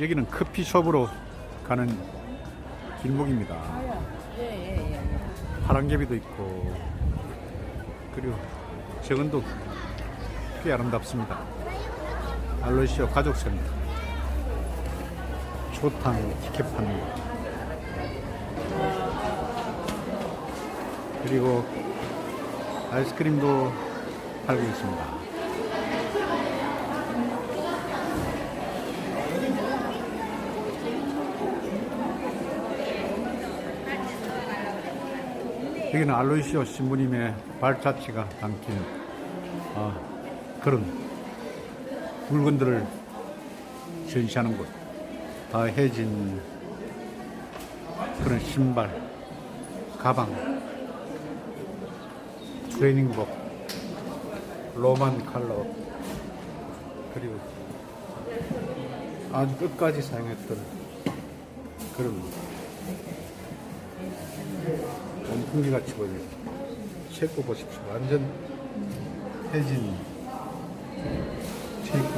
여기는 커피숍으로 가는 길목입니다. 파랑개비도 있고 그리고 정원도 꽤 아름답습니다. 알로시오 가족센터 초탕 티켓 판매 그리고 아이스크림도 팔고 있습니다. 여기는 알로이시오 신부님의 발자취가 담긴 아, 그런 물건들을 전시하는 곳. 다 해진 그런 신발, 가방, 트레이닝복, 로만 칼로, 그리고 아주 끝까지 사용했던 그런 원풍기 같이 보이는 체코 보십시오. 완전 해진 체코.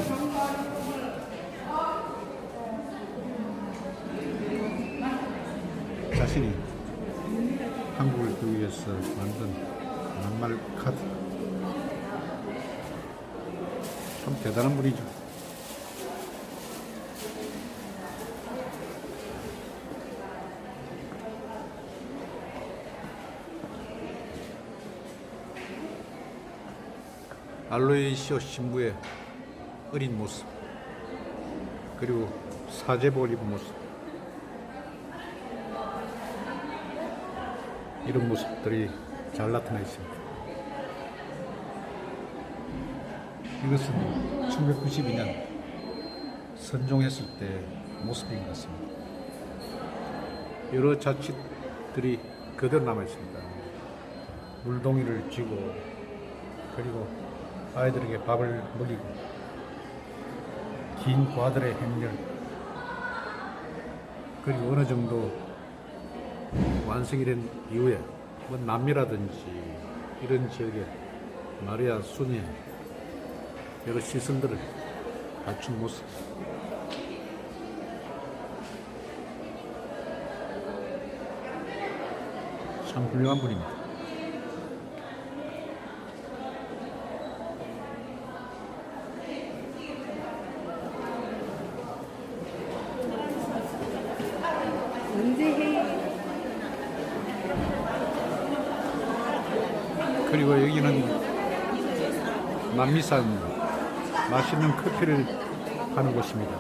자신이 한국을 두기 위해서 만든 낱말 카드. 참 대단한 분이죠. 알로이시오 신부의 어린 모습 그리고 사제복 입은 모습 이런 모습들이 잘 나타나 있습니다. 이것은 1992년 선종했을 때 모습인 것 같습니다. 여러 자취들이 그대로 남아 있습니다. 물동이를 쥐고 그리고 아이들에게 밥을 먹이고 긴 과들의 행렬 그리고 어느 정도 완성이 된 이후에 뭐 남미라든지 이런 지역에 마리아 순의 여러 시선들을 갖춘 모습 참 훌륭한 분입니다. 그리고 여기는 남미산 맛있는 커피를 하는 곳입니다.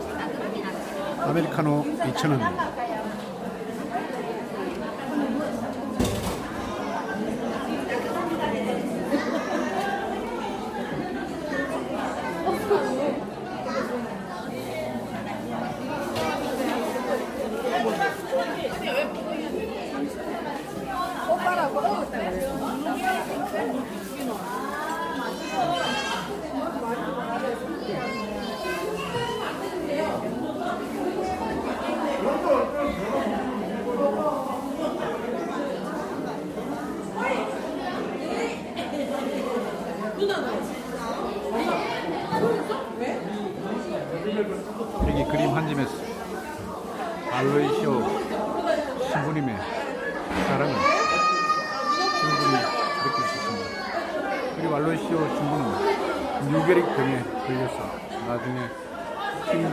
아메리카노 2,000원. 여기 그림 한 점에서 알로이시오 신부님의 사랑을 충분히 느낄 수 있습니다. 그리고 알로이시오 신부는 뉴게릭병에 걸려서 나중에 힘든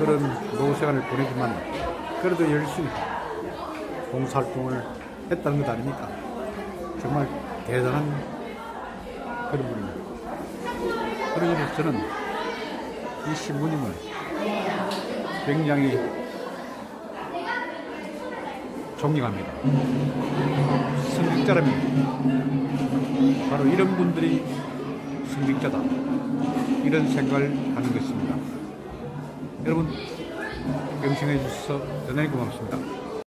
그런 노후 생활을 보내지만 그래도 열심히 봉사활동을 했다는 것 아닙니까? 정말 대단한 그런 분입니다. 그러니 저는 이 신부님을 굉장히 존경합니다. 성직자라면 바로 이런 분들이 성직자다. 이런 생각을 하는 것입니다. 여러분, 경청해 주셔서 대단히 고맙습니다.